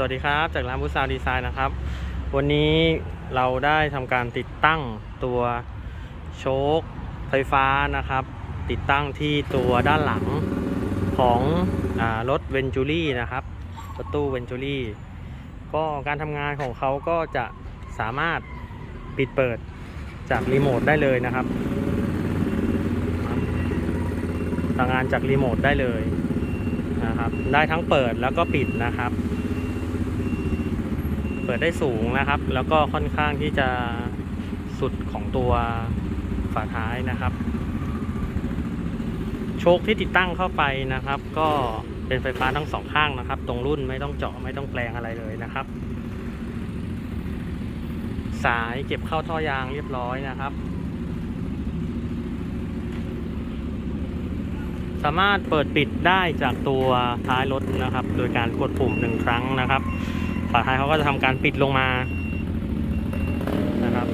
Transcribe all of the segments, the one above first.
สวัสดีครับ จากร้านบูซาวดีไซน์นะครับ วันนี้เราได้ทำการติดตั้งตัวโชคไฟฟ้านะครับ ติดตั้งที่ตัวด้านหลังของอรถเวนจูรี่นะครับรถตู้เวนจูรี่ก็การทำงานของเขาก็จะสามารถปิดเปิดจากรีโมทได้เลยนะครับทำงานจากรีโมทได้เลยนะครับ ได้ทั้งเปิดแล้วก็ปิดนะครับ เปิดได้สูงนะครับ แล้วก็ค่อนข้างที่จะสุดของตัวฝาท้ายนะครับ โชคที่ติดตั้งเข้าไปนะครับ ก็เป็นไฟฟ้าทั้งสองข้างนะครับ ตรงรุ่นไม่ต้องเจาะไม่ต้องแปลงอะไรเลยนะครับ สายเก็บเข้าท่อยางเรียบร้อยนะครับ สามารถเปิดปิดได้จากตัวท้ายรถนะครับ โดยการกดปุ่มหนึ่งครั้งนะครับ ฝาท้ายเขาก็จะทำการปิดลงมานะครับ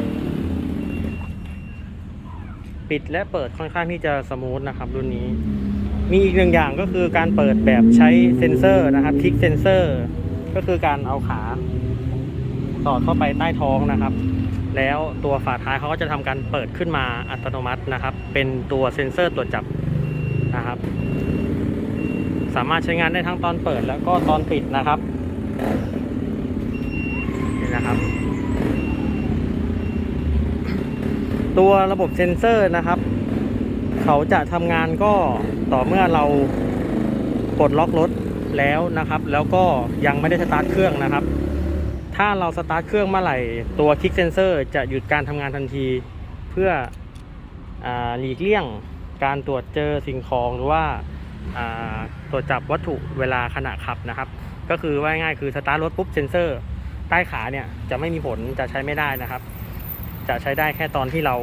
ปิดและเปิดค่อนข้างที่จะสมูทนะครับ รุ่นนี้ มีอีกหนึ่งอย่างก็คือการเปิดแบบใช้เซ็นเซอร์นะครับคลิกเซ็นเซอร์ก็คือการเอาขาสอดเข้าไปใต้ท้องนะครับ แล้วตัวฝาท้ายเขาก็จะทำการเปิดขึ้นมาอัตโนมัตินะครับ เป็นตัวเซ็นเซอร์ตรวจจับนะครับ สามารถใช้งานได้ทั้งตอนเปิดแล้วก็ตอนปิดนะครับ นะครับ ตัวระบบเซ็นเซอร์นะครับ เขาจะทำงานก็ต่อเมื่อเราปลดล็อกรถแล้วนะครับ แล้วก็ยังไม่ได้สตาร์ทเครื่องนะครับ ถ้าเราสตาร์ทเครื่องเมื่อไหร่ตัวคลิกเซนเซอร์จะหยุดการทำงานทันที เพื่ออหลีกเลี่ยงการตรวจเจอสิ่งของหรือว่าาตรวจจับวัตถุเวลาขณะขับนะครับ ก็คือว่าง่ายคือสตาร์ทรถปุ๊บเซนเซอร์ ใต้ขาเนี่ยจะไม่มีผลจะใช้ไม่ได้นะครับ จะใช้ได้แค่ตอนที่เรา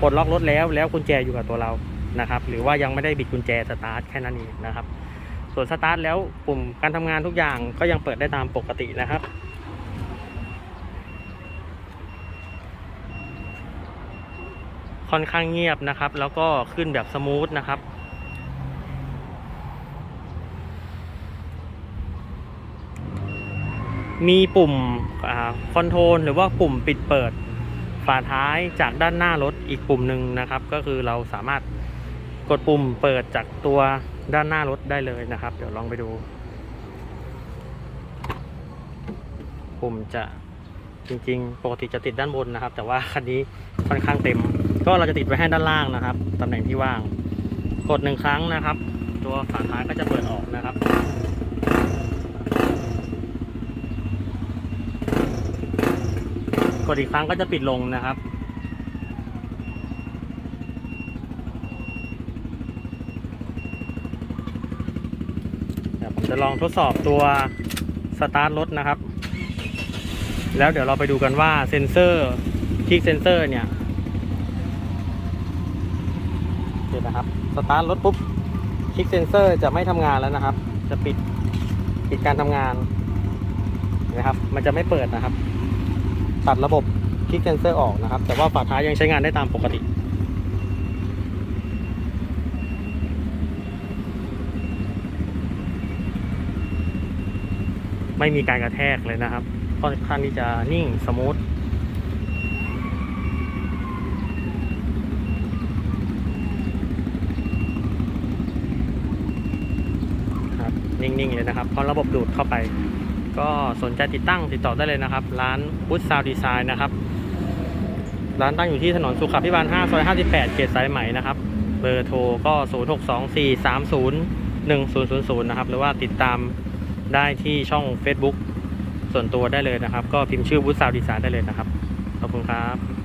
ปลดล็อกรถแล้วแล้วกุญแจอยู่กับตัวเรานะครับ หรือว่ายังไม่ได้บิดกุญแจสตาร์ทแค่นั้นเองนะครับ ส่วนสตาร์ทแล้วปุ่มการทำงานทุกอย่างก็ยังเปิดได้ตามปกตินะครับค่อนข้างเงียบนะครับ แล้วก็ขึ้นแบบสมูทนะครับ มีปุ่มคอนโทรลหรือว่าปุ่มปิดเปิดฝาท้ายจากด้านหน้ารถอีกปุ่มหนึ่งนะครับ ก็คือเราสามารถกดปุ่มเปิดจากตัวด้านหน้ารถได้เลยนะครับ เดี๋ยวลองไปดู ปุ่มจะจริง ๆ ปกติจะติดด้านบนนะครับ แต่ว่าคันนี้ค่อนข้างเต็ม ก็เราจะติดไว้ให้ด้านล่างนะครับตำแหน่งที่ว่าง กดหนึ่งครั้งนะครับ ตัวฝาท้ายก็จะเปิดออกนะครับ กดอีกครั้งก็จะปิดลงนะครับเดี๋ยวผมจะลองทดสอบตัวสตาร์ทรถนะครับ แล้วเดี๋ยวเราไปดูกันว่าเซ็นเซอร์คลิกเซ็นเซอร์เนี่ยเดี๋ยวนะครับสตาร์ทรถปุ๊บคลิกเซ็นเซอร์จะไม่ทำงานแล้วนะครับ จะปิดปิดการทำงานนะครับ มันจะไม่เปิดนะครับ ตัดระบบคลิกเซนเซอร์ออกนะครับ แต่ว่าฝาท้ายยังใช้งานได้ตามปกติ ไม่มีการกระแทกเลยนะครับค่อนข้างที่จะนิ่งสมูทครับนิ่งๆเลยนะครับเพราะระบบดูดเข้าไป ก็สนใจติดตั้งติดต่อได้เลยนะครับ ร้านบูธซาวดีไซน์นะครับ ร้านตั้งอยู่ที่ถนนสุขาพิบาล 5 ซอย 58 เขตสายไหมนะครับ เบอร์โทรก็ 0624301000 นะครับ หรือว่าติดตามได้ที่ช่อง Facebook ส่วนตัวได้เลยนะครับ ก็พิมพ์ชื่อบูธซาวดีไซน์ได้เลยนะครับ ขอบคุณครับ